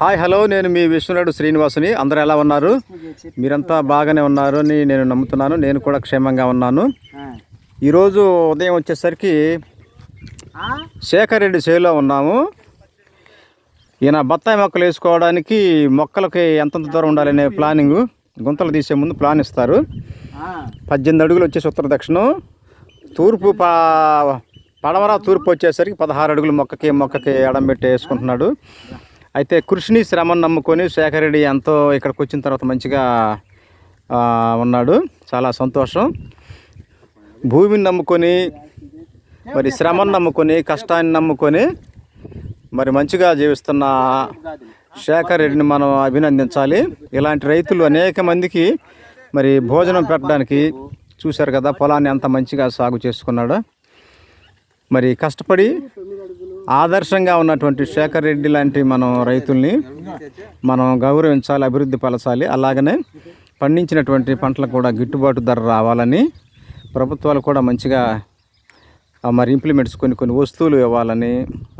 Hi hello నేను మీ విష్ణునాయుడు శ్రీనివాసుని. అందరూ ఎలా ఉన్నారు? మీరంతా బాగానే ఉన్నారు అని నేను నమ్ముతున్నాను. నేను కూడా క్షేమంగా ఉన్నాను. ఈరోజు ఉదయం వచ్చేసరికి శేఖర్ రెడ్డి చేలో ఉన్నాము. ఈయన బత్తాయి మొక్కలు వేసుకోవడానికి మొక్కలకి ఎంతంత దూరం ఉండాలనే ప్లానింగ్. గుంతలు తీసే ముందు ప్లాన్ ఇస్తారు. పద్దెనిమిది అడుగులు వచ్చేసి ఉత్తర దక్షిణం. తూర్పు పా పడమర తూర్పు వచ్చేసరికి పదహారు అడుగులు మొక్కకి మొక్కకి ఎడం పెట్టి వేసుకుంటున్నాడు. అయితే కృషిని శ్రమను నమ్ముకొని శేఖర్ రెడ్డి ఎంతో ఇక్కడికి వచ్చిన తర్వాత మంచిగా ఉన్నాడు. చాలా సంతోషం. భూమిని నమ్ముకొని మరి శ్రమను నమ్ముకొని కష్టాన్ని నమ్ముకొని మరి మంచిగా జీవిస్తున్న శేఖర్ రెడ్డిని మనం అభినందించాలి. ఇలాంటి రైతులు అనేక మందికి మరి భోజనం పెట్టడానికి చూశారు కదా పొలాన్ని అంత మంచిగా సాగు చేసుకున్నాడు. మరి కష్టపడి ఆదర్శంగా ఉన్నటువంటి శేఖర్ రెడ్డి లాంటి మనం రైతుల్ని మనం గౌరవించాలి అభివృద్ధి పరచాలి. అలాగనే పండించినటువంటి పంటలకు కూడా గిట్టుబాటు ధర రావాలని ప్రభుత్వాలు కూడా మంచిగా మరి ఇంప్లిమెంట్స్ కొన్ని కొన్ని వస్తువులు ఇవ్వాలని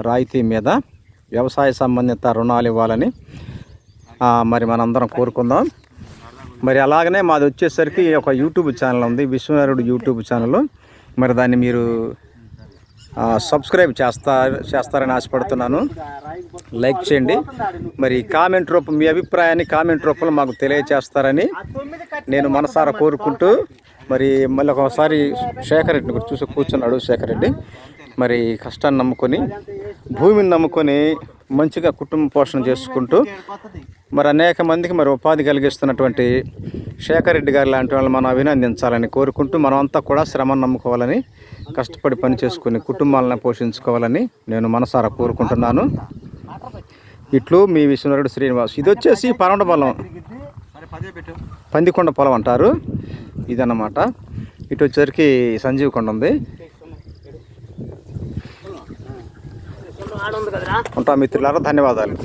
రాయితీ మీద వ్యవసాయ సంబంధిత రుణాలు ఇవ్వాలని మరి మనందరం కోరుకుందాం. మరి అలాగనే మాది వచ్చేసరికి ఒక యూట్యూబ్ ఛానల్ ఉంది విశ్వనారుడు యూట్యూబ్ ఛానల్. మరి దాన్ని మీరు సబ్స్క్రైబ్ చేస్తా చేస్తారని ఆశపడుతున్నాను. లైక్ చేయండి. మరి కామెంట్ రూపం మీ అభిప్రాయాన్ని కామెంట్ రూపంలో మాకు తెలియచేస్తారని నేను మనసారా కోరుకుంటూ మరి మళ్ళీ ఒకసారి శేఖర్ రెడ్డిని కూడా చూసి కూర్చున్నాడు శేఖర్ రెడ్డి. మరి కష్టాన్ని నమ్ముకొని భూమిని నమ్ముకొని మంచిగా కుటుంబ పోషణ చేసుకుంటూ మరి అనేక మందికి మరి ఉపాధి కలిగిస్తున్నటువంటి శేఖర్ రెడ్డి గారు లాంటి వాళ్ళని మనం అభినందించాలని కోరుకుంటూ మనమంతా కూడా శ్రమను నమ్ముకోవాలని కష్టపడి పని చేసుకుని కుటుంబాలను పోషించుకోవాలని నేను మనసారా కోరుకుంటున్నాను. ఇట్లు మీ విశ్వనరుడు శ్రీనివాస్. ఇది వచ్చేసి పరమట పొలం. పందికొండ పొలం అంటారు. ఇదన్నమాట. ఇటు వచ్చేసరికి సంజీవ్ కొండ ఉంది. ఉంటా మిత్రులారా ధన్యవాదాలు.